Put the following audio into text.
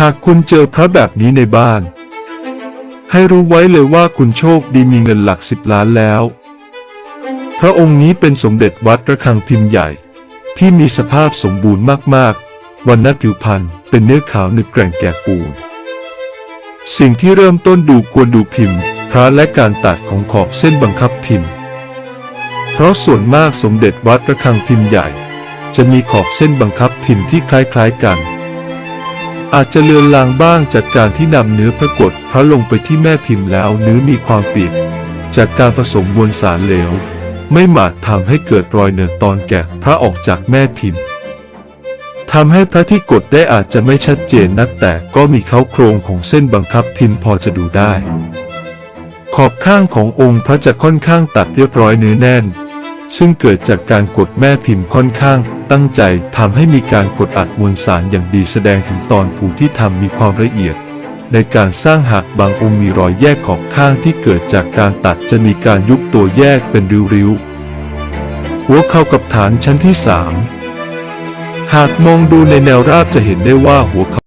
หากคุณเจอพระแบบนี้ในบ้าน ให้รู้ไว้เลยว่าคุณโชคดีมีเงินหลักสิบล้านแล้ว พระองค์นี้เป็นสมเด็จวัดระฆังพิมพ์ใหญ่ ที่มีสภาพสมบูรณ์มากๆ วันนัผิวพรรณเป็นเนื้อขาวหนึบแกร่งแก่ปูนสิ่งที่เริ่มต้นดูควรดูพิมพ์ พระและการตัดของขอบเส้นบังคับพิมพ์ เพราะส่วนมากสมเด็จวัดระฆังพิมพ์ใหญ่ จะมีขอบเส้นบังคับพิมพ์ที่คล้ายๆกัน อาจจะเลือนลางบ้างจากการที่นำเนื้อพระกฏพระลงไปที่แม่พิมพ์แล้วเนื้อมีความเปียกจากการผสมมวลสารเหลว ไม่หมาดทำให้เกิดรอยเนื้อตอนแกะพระออกจากแม่พิมพ์ทำให้พระที่กดได้อาจจะไม่ชัดเจนนักแต่ก็มีเขาโครงของเส้นบังคับพิมพ์พอจะดูได้ ขอบข้างขององค์พระจะค่อนข้างตัดเรียบร้อยเนื้อแน่น ซึ่งเกิดจากการกดแม่พิมพ์ค่อนข้าง ตั้งใจทำให้มีการกดอัดมวลสารอย่างดีแสดงถึงตอนผูที่ทำมีความละเอียด ในการสร้างหากบางองค์มีรอยแยกขอบข้างที่เกิดจากการตัดจะมีการยุบตัวแยกเป็นริ้วๆ หัวเข้ากับฐานชั้นที่สามหากมองดูในแนวราบจะเห็นได้ว่าหัวเข่า